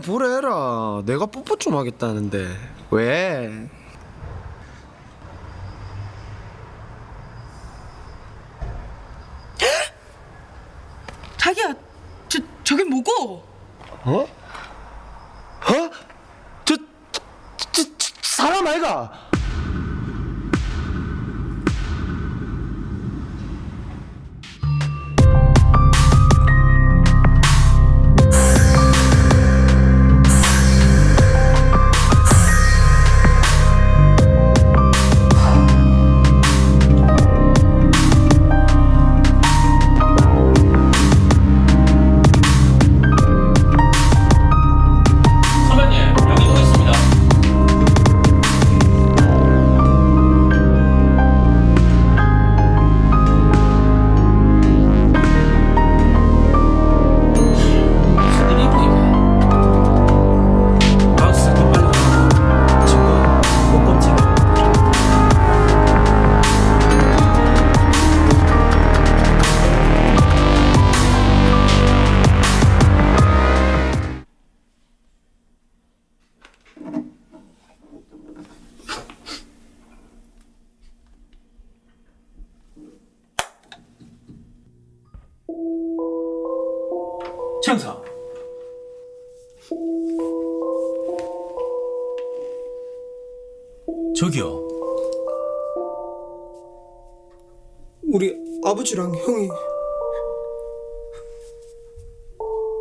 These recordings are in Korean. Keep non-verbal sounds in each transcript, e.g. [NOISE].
볼렘 보래라 내가 뽀뽀 좀 하겠다는데 왜? 자기야, 저 저게 뭐고? 어? 어? 저, 저, 저, 저 사람 아이가? 아버지랑 형이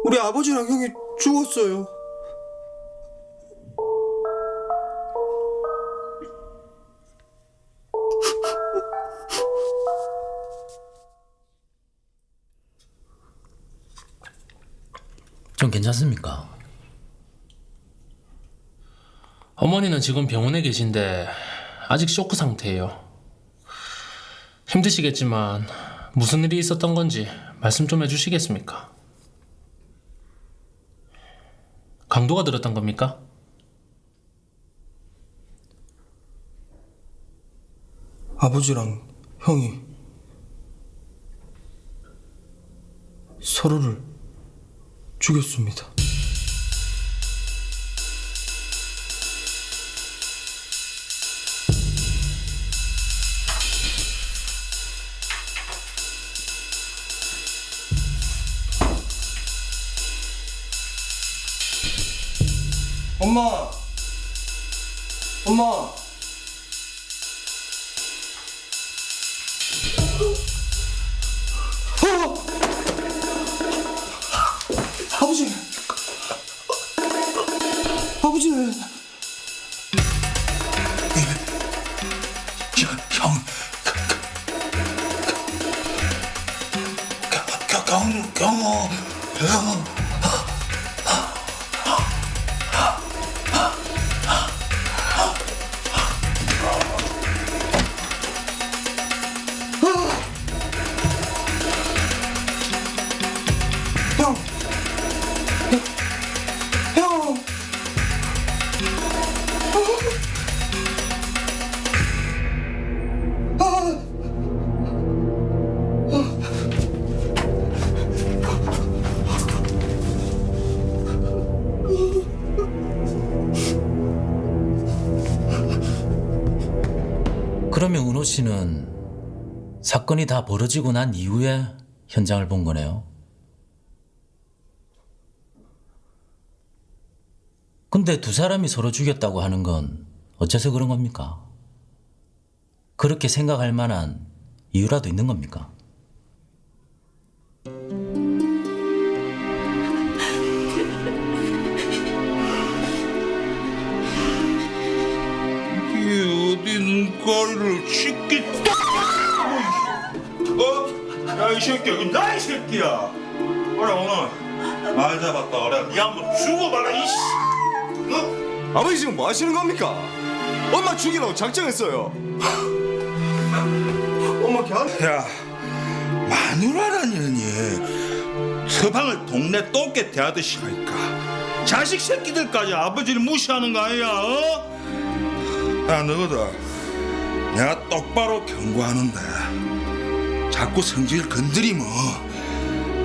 우리 아버지랑 형이 죽었어요. 좀 괜찮습니까? 어머니는 지금 병원에 계신데 아직 쇼크 상태예요. 힘드시겠지만 무슨 일이 있었던 건지 말씀 좀 해주시겠습니까? 강도가 들었던 겁니까? 아버지랑 형이 서로를 죽였습니다. 엄마! 엄마! 어! 아버지! 아버지! 형, 경, 경, 경호, 형. 형! 씨는 사건이 다 벌어지고 난 이후에 현장을 본 거네요. 근데 두 사람이 서로 죽였다고 하는 건 어째서 그런 겁니까? 그렇게 생각할 만한 이유라도 있는 겁니까? 눈가리를 씻기 어? 야 이 새끼야 이거 나이 새끼야 그래 오늘 말 잡았다 그래 니 한번 죽어봐라 이씨 어? 아버지 지금 뭐 하시는 겁니까? 엄마 죽이라고 작정했어요. [LAUGHS] 엄마 걔 안... 야 마누라란 년이 서방을 동네 똥개 대하듯이 하니까 자식 새끼들까지 아버지를 무시하는 거 아니야 어? 야 너거든 내가 똑바로 경고하는데 자꾸 성질 건드리면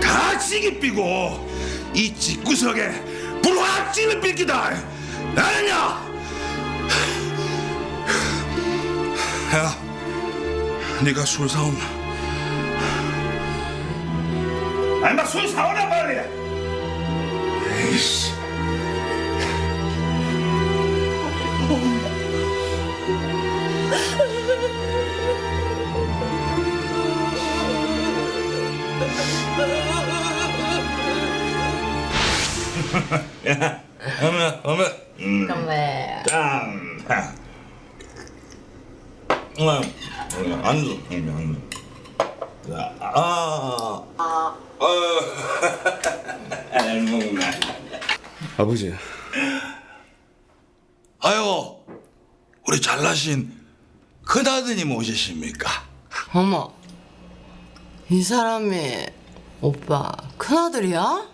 다 지기 삐고 이 집구석에 불확실을 빌기다. 아느냐 야 네가 술 사온나 아니 나술 사오라 빨리 에이씨 어머 어머 건배. 짠 어, 안주 안주 자, 아, 아, 어, 잘 먹네. 아버지 아유, 우리 잘나신 큰아드님 오셨습니까? 어머, 이 사람이 오빠 큰아들이야?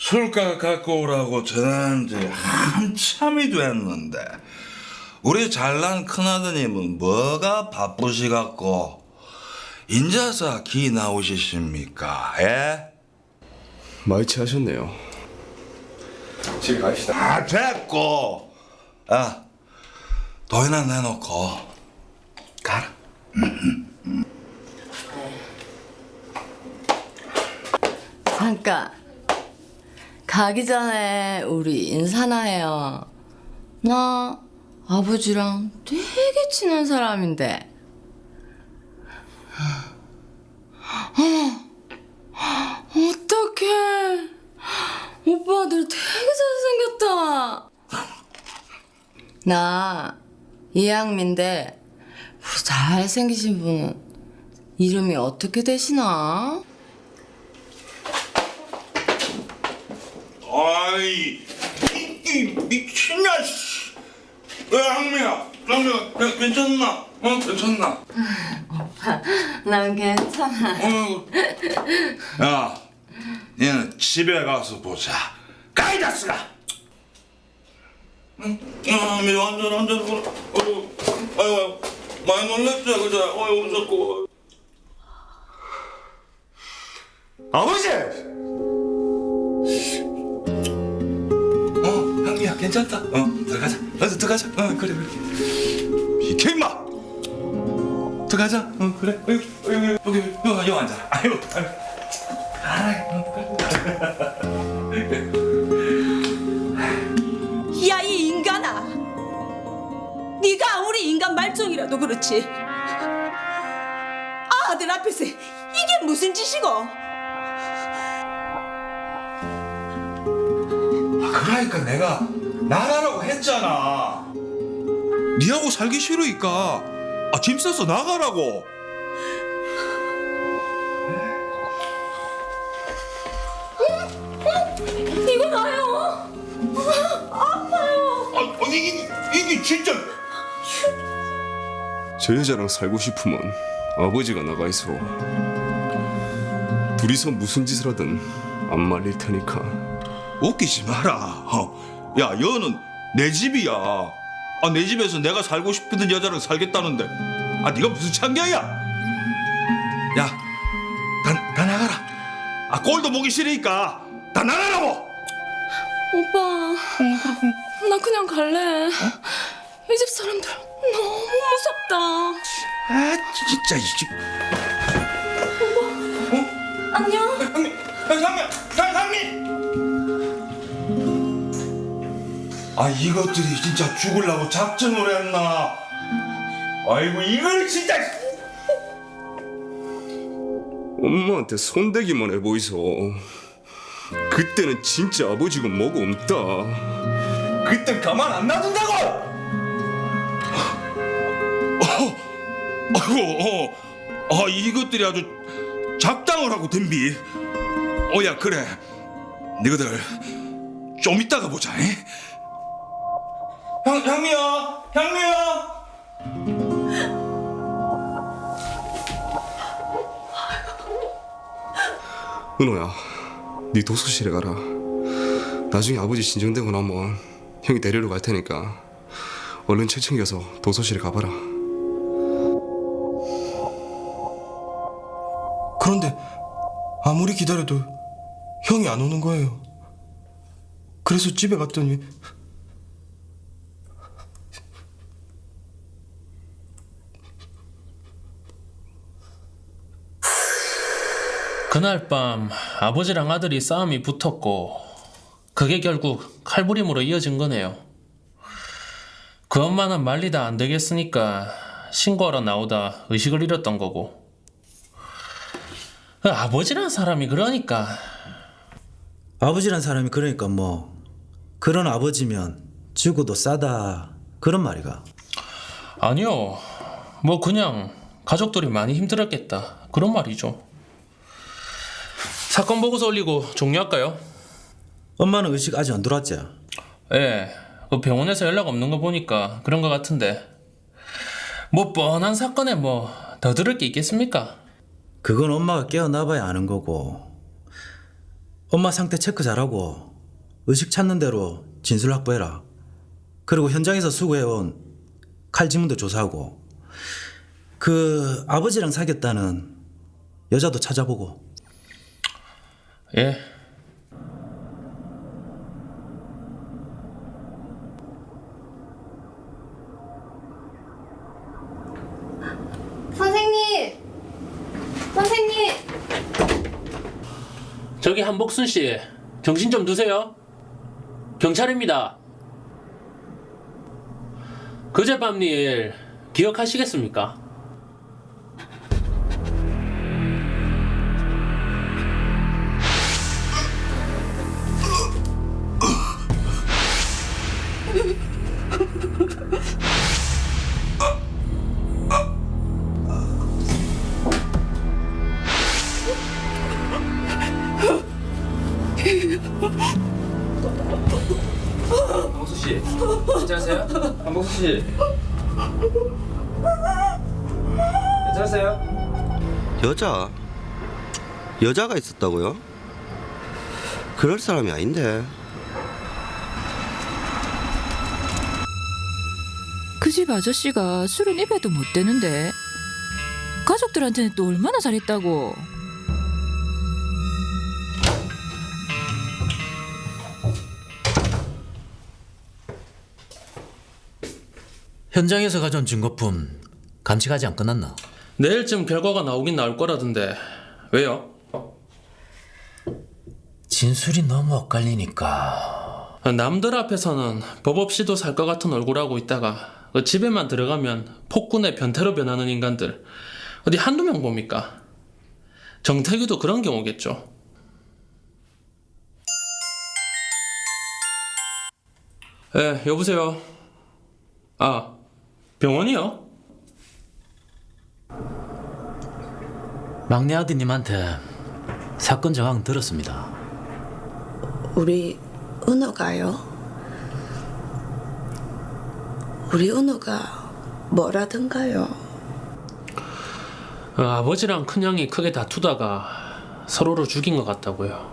술값 갖고 오라고 전화한 지 한참이 됐는데 우리 잘난 큰아드님은 뭐가 바쁘시갖고 인자사 기 나오셨습니까? 예? 많이 취하셨네요 집에 갑시다 아 됐고 야 돈이나 내놓고 가라 잠깐. 가기 전에 우리 인사나 해요. 나 아버지랑 되게 친한 사람인데. 어머, 어떡해. 오빠 아들 되게 잘생겼다. 나 이양민데 우리 잘생기신 분은 이름이 어떻게 되시나? 아이 이, 이 미친냐 씨. 야 항미야 항미야 야, 괜찮나? 어 괜찮나? 난 괜찮아. 어. 야 얘는 집에 가서 보자 가이 자식아 응? 아, 미 완전 완전 어, 아이고 많이 놀랬지 그자 어이 웃었고 아버지 괜찮다. 어 들어가자. 어서 들어가자. 어 그래 그래. 비켜 임마! 들어가자. 어 그래. 여기 여기 여기. 여기, 여기. 앉아. 아유 아유. [LAUGHS] 야이 인간아. 네가 아무리 인간 말종이라도 그렇지. 아들 앞에서 이게 무슨 짓이고? 그러니까 내가 나가라고 했잖아. 니하고 살기 싫으니까 아, 짐 싸서 나가라고. 이거 나요 아파요 아, 아니 이게, 이게 진짜 저 여자랑 살고 싶으면 아버지가 나가 있어 둘이서 무슨 짓을 하든 안 말릴 테니까 웃기지 마라. 어. 야, 여는 내 집이야. 아, 내 집에서 내가 살고 싶은 여자랑 살겠다는데. 아, 네가 무슨 창경이야? 야, 다, 다 나가라. 아, 꼴도 보기 싫으니까 다 나가라고. 오빠 나 그냥 갈래 이 집 사람들 너무 무섭다 아, 진짜 이 집. 아 이것들이 진짜 죽으려고 작정을 했나? 아이고 이걸 진짜. 엄마한테 손대기만 해 보이소 그때는 진짜 아버지가 뭐고 없다 그땐 가만 안 놔둔다고. 어, 아이고, 어, 아 이것들이 아주 작당을 하고 덤비. 어야 그래, 너희들 좀 이따가 보자. 에? 향 향미야, 향미야. 은호야 네 도서실에 가라 나중에 아버지 진정되고 나면 형이 데리러 갈 테니까 얼른 책 챙겨서 도서실에 가봐라 그런데 아무리 기다려도 형이 안 오는 거예요. 그래서 집에 갔더니 그날 밤 아버지랑 아들이 싸움이 붙었고 그게 결국 칼부림으로 이어진 거네요. 그 엄마는 말리다 안 되겠으니까 신고하러 나오다 의식을 잃었던 거고. 그 아버지란 사람이 그러니까. 아버지란 사람이 그러니까 뭐 그런 아버지면 죽어도 싸다 그런 말이가. 아니요. 뭐 그냥 가족들이 많이 힘들었겠다. 그런 말이죠. 사건 보고서 올리고 종료할까요? 엄마는 의식 아직 안 들어왔지? 예, 그 병원에서 연락 없는 거 보니까 그런 거 같은데. 뭐 뻔한 사건에 뭐 더 들을 게 있겠습니까? 그건 엄마가 깨어나봐야 아는 거고 엄마 상태 체크 잘하고 의식 찾는 대로 진술 확보해라 그리고 현장에서 수거해온 칼 지문도 조사하고 그 아버지랑 사귀었다는 여자도 찾아보고 예. 선생님! 선생님! 저기 한복순 씨, 정신 좀 두세요. 경찰입니다. 그제 밤 일 기억하시겠습니까? 한복수 씨, 괜찮으세요? 한복수 씨, 괜찮으세요? 여자? 여자가 있었다고요? 그럴 사람이 아닌데. 그 집 아저씨가 술은 입에도 못 대는데 가족들한테는 또 얼마나 잘했다고 현장에서 가져온 증거품 감식 아직 안 끝났나? 내일쯤 결과가 나오긴 나올 거라던데. 왜요? 진술이 너무 엇갈리니까 남들 앞에서는 법 없이도 살 것 같은 얼굴하고 있다가 그 집에만 들어가면 폭군의 변태로 변하는 인간들 어디 한두 명 봅니까? 정태규도 그런 경우겠죠. 예, 여보세요. 아, 병원이요? 막내 아드님한테 사건 정황 들었습니다. 우리 은호가요? 우리 은호가 뭐라든가요? 어, 아버지랑 큰형이 크게 다투다가 서로를 죽인 것 같다고요.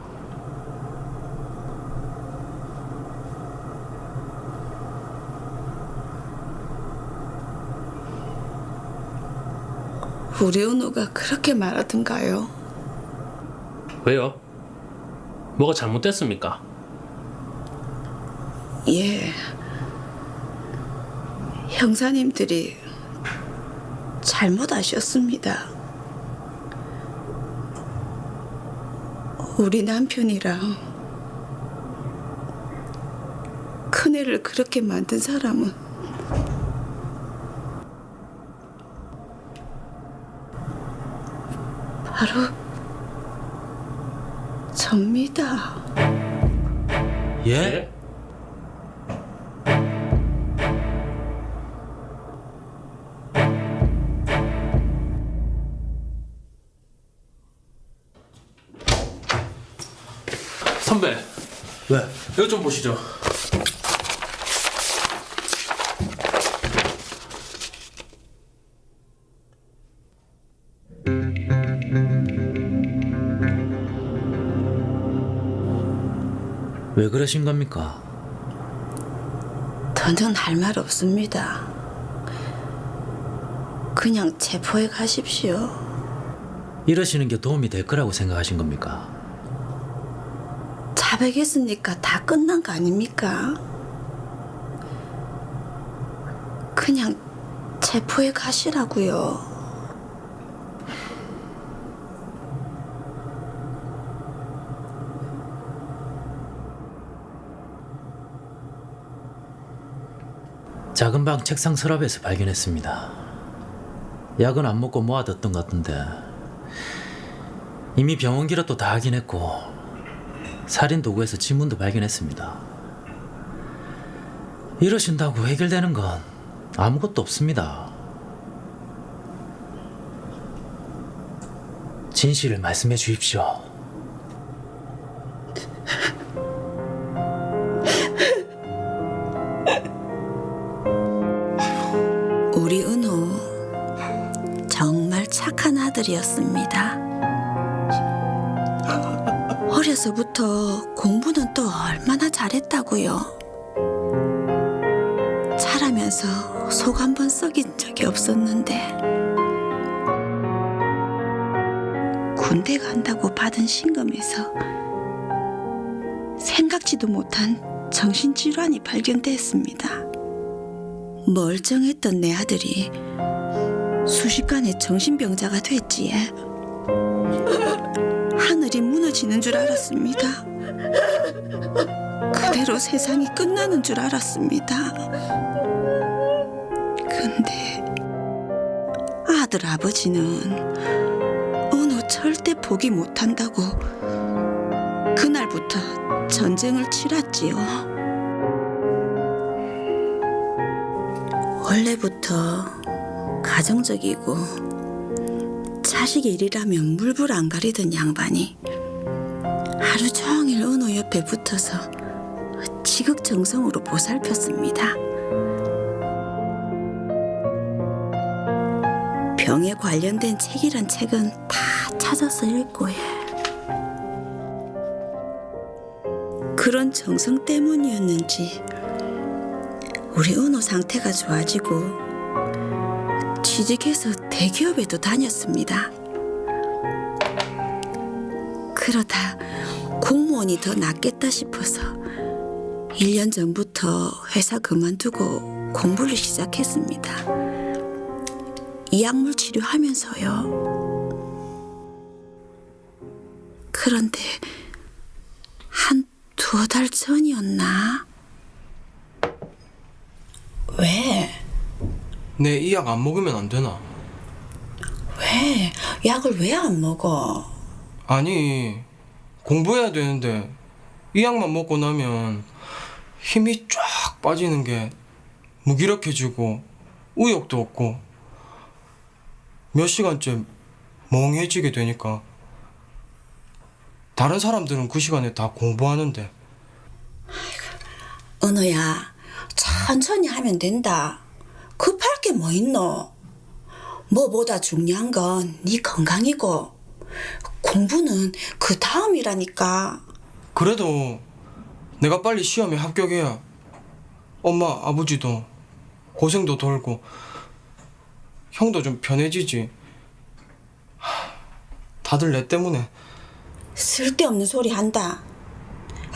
우리 은호가 그렇게 말하던가요? 왜요? 뭐가 잘못됐습니까? 예. 형사님들이 잘못하셨습니다. 우리 남편이랑 큰애를 그렇게 만든 사람은 바로 접니다. 예? 선배, 왜? 이거 좀 보시죠. 왜 그러신 겁니까? 더는 할 말 없습니다. 그냥 체포해 가십시오. 이러시는 게 도움이 될 거라고 생각하신 겁니까? 다 베겠으니까 다 끝난 거 아닙니까? 그냥 체포해 가시라고요. 작은 방 책상 서랍에서 발견했습니다. 약은 안 먹고 모아뒀던 것 같은데 이미 병원 기록도 다 확인했고 살인 도구에서 지문도 발견했습니다. 이러신다고 해결되는 건 아무것도 없습니다. 진실을 말씀해 주십시오. 군대 간다고 받은 신검에서 생각지도 못한 정신질환이 발견됐습니다. 멀쩡했던 내 아들이 순식간에 정신병자가 됐지에 하늘이 무너지는 줄 알았습니다. 그대로 세상이 끝나는 줄 알았습니다. 근데 아들 아버지는 포기 못한다고 그날부터 전쟁을 치렀지요. 원래부터 가정적이고 자식 일이라면 물불 안 가리던 양반이 하루 종일 은호 옆에 붙어서 지극정성으로 보살폈습니다. 병에 관련된 책이란 책은 다 찾아서 읽고 해. 그런 정성 때문이었는지 우리 은호 상태가 좋아지고 취직해서 대기업에도 다녔습니다. 그러다 공무원이 더 낫겠다 싶어서 1년 전부터 회사 그만두고 공부를 시작했습니다. 이 약물 치료하면서요. 그런데 한 두어 달 전이었나? 왜? 내 이 약 안 먹으면 안 되나? 왜? 약을 왜 안 먹어? 아니 공부해야 되는데 이 약만 먹고 나면 힘이 쫙 빠지는 게 무기력해지고 의욕도 없고 몇 시간째 멍해지게 되니까 다른 사람들은 그 시간에 다 공부하는데 은호야, 천천히 하면 된다. 급할 게 뭐 있노? 뭐보다 중요한 건 네 건강이고 공부는 그 다음이라니까. 그래도 내가 빨리 시험에 합격해야 엄마 아버지도 고생도 덜고 형도 좀 편해지지 하, 다들 내 때문에 쓸데없는 소리 한다.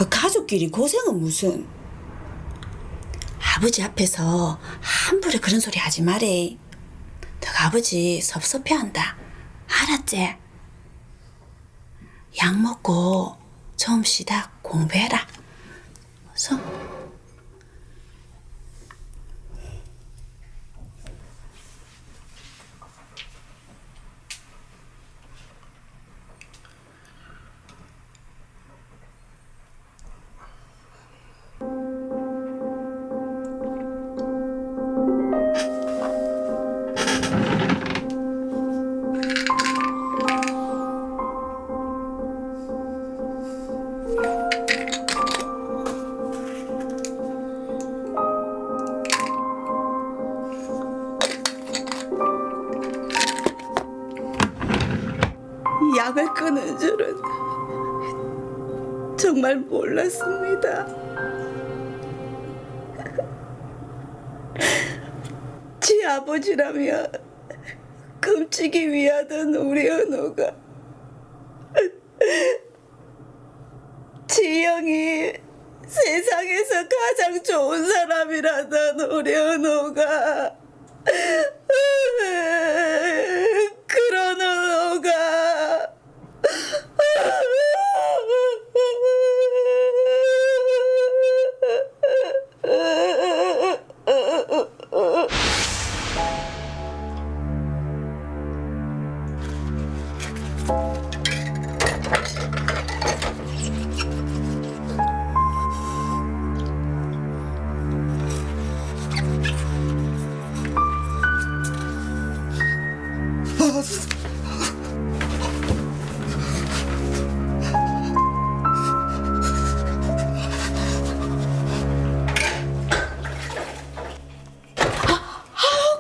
가족끼리 고생은 무슨? 아버지 앞에서 함부로 그런 소리 하지 말해. 너가 아버지 섭섭해한다. 알았지? 약 먹고 좀 쉬다 공부해라. 어서. 정말 몰랐습니다. 지 아버지라면 금치기 위하던 우리 은호가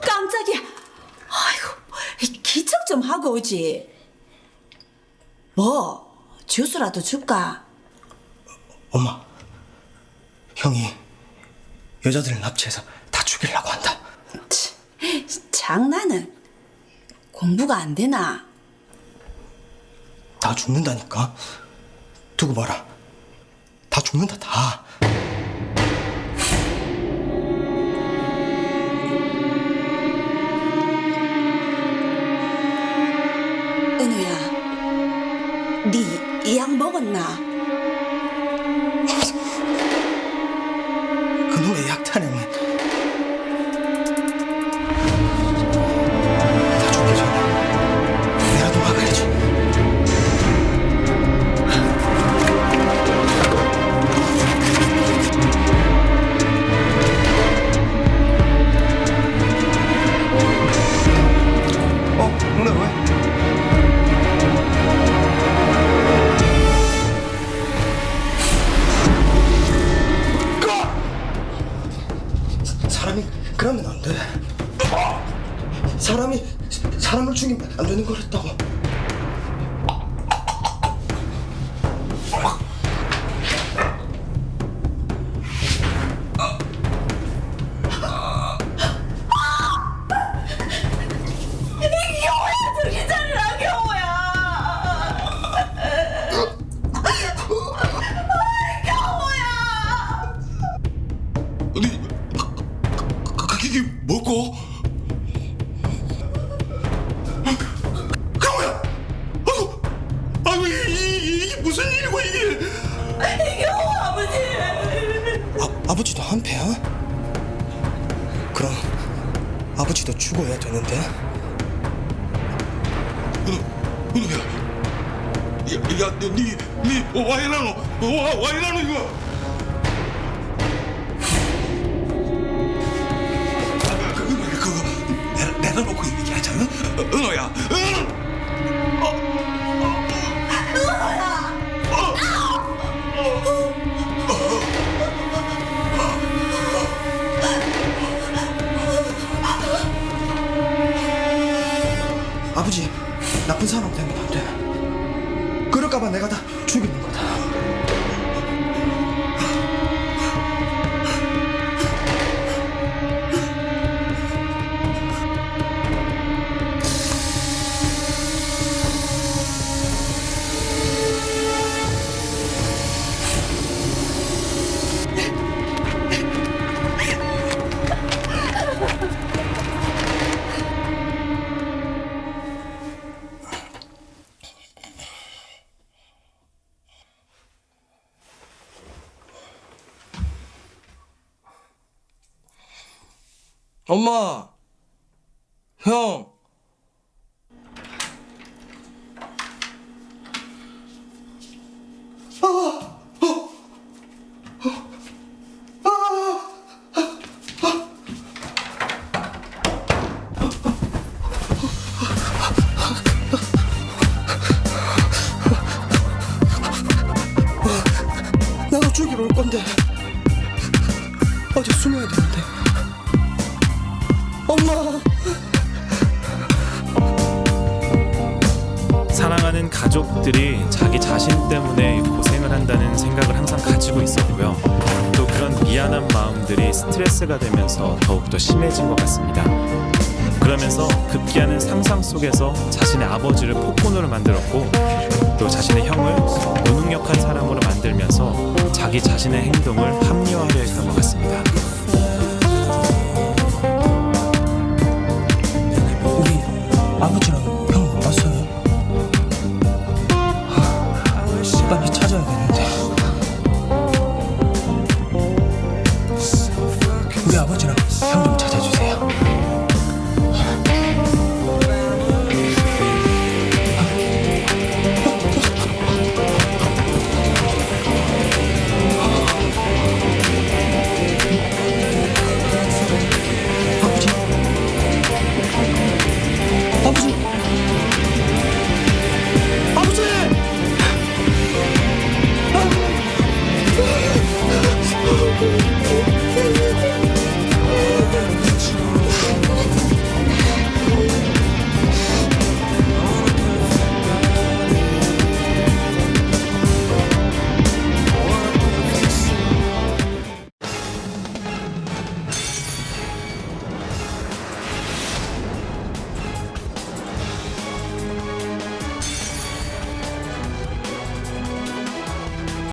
깜짝이야. 아이고 기척 좀 하고 오지. 뭐 주스라도 줄까 엄마, 형이 여자들 납치해서 다 죽이려고 한다. 치, 장난은 공부가 안 되나 다 죽는다니까. 두고 봐라. 다 죽는다 다. 네이약먹 사람이 그러면 안 돼. 사람이 사람을 죽이면 안 되는 거랬다고. 은우야, 야, 야, 니, 니, 와이라노, 와, 와이라노 이거. 아, 그, 나쁜 사람 되면 안 돼. 그럴까봐 내가 다 엄마, 형. 나도 죽이러 올 건데 어디 숨어야 되는데 엄마 사랑하는 가족들이 자기 자신 때문에 고생을 한다는 생각을 항상 가지고 있었고요. 또 그런 미안한 마음들이 스트레스가 되면서 더욱더 심해진 것 같습니다. 그러면서 급기야는 상상 속에서 자신의 아버지를 폭군으로 만들었고 또 자신의 형을 무능력한 사람으로 만들면서 자기 자신의 행동을 합리화하려 했던 것 같습니다.